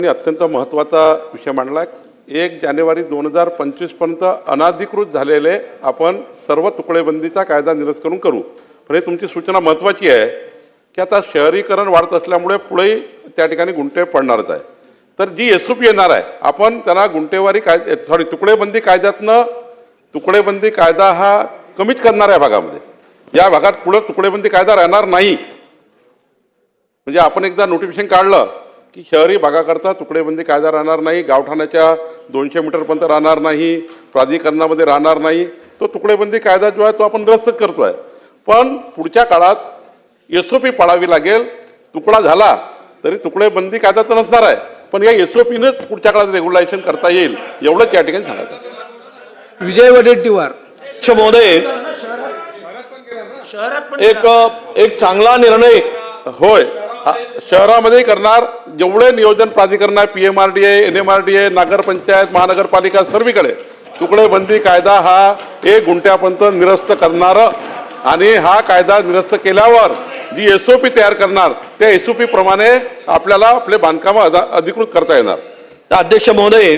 अत्यंत महत्त्वाचा विषय मांडला एक जानेवारी दोन हजार पंचवीसपर्यंत अनाधिकृत झालेले आपण सर्व तुकडेबंदीचा कायदा निरस्त करून करू. पण हे तुमची सूचना महत्त्वाची आहे की आता शहरीकरण वाढत असल्यामुळे पुढेही त्या ठिकाणी गुंठे पडणारच आहे. तर जी एस ओ पी येणार आहे आपण त्यांना गुंटेवारी काय सॉरी तुकडेबंदी कायद्यातनं तुकडेबंदी कायदा हा कमीच करणार आहे भागामध्ये. या भागात पुढं तुकडेबंदी कायदा राहणार नाही. म्हणजे आपण एकदा नोटिफिकेशन काढलं की शहरी भागाकरता तुकडेबंदी कायदा राहणार नाही गावठाणाच्या दोनशे मीटरपर्यंत राहणार नाही प्राधिकरणामध्ये राहणार नाही. तो तुकडेबंदी कायदा जो आहे तो आपण रद्द करतो आहे पण पुढच्या काळात एस ओ पी पाळावी लागेल तुकडा झाला तरी तुकडेबंदी कायदा तर नसणार आहे. पण या एस ओ पीनंच पुढच्या काळात रेग्युलेशन करता येईल एवढंच या ठिकाणी सांगायचं विजय वडेट्टीवार. महोदय. एक एक चांगला निर्णय. होय. शहरामध्ये शहरामध्येही करणार जेवढे नियोजन प्राधिकरण आहे P M R D A N M R D A नगरपंचायत महानगरपालिका सर्वीकडे तुकडेबंदी कायदा हा एक गुंठ्यापर्यंत निरस्त करणार आणि हा कायदा निरस्त केल्यावर जी एस ओ पी तयार करणार त्या एस ओ पी प्रमाणे आपल्याला आपले बांधकामं अधिकृत करता येणार. अध्यक्ष महोदय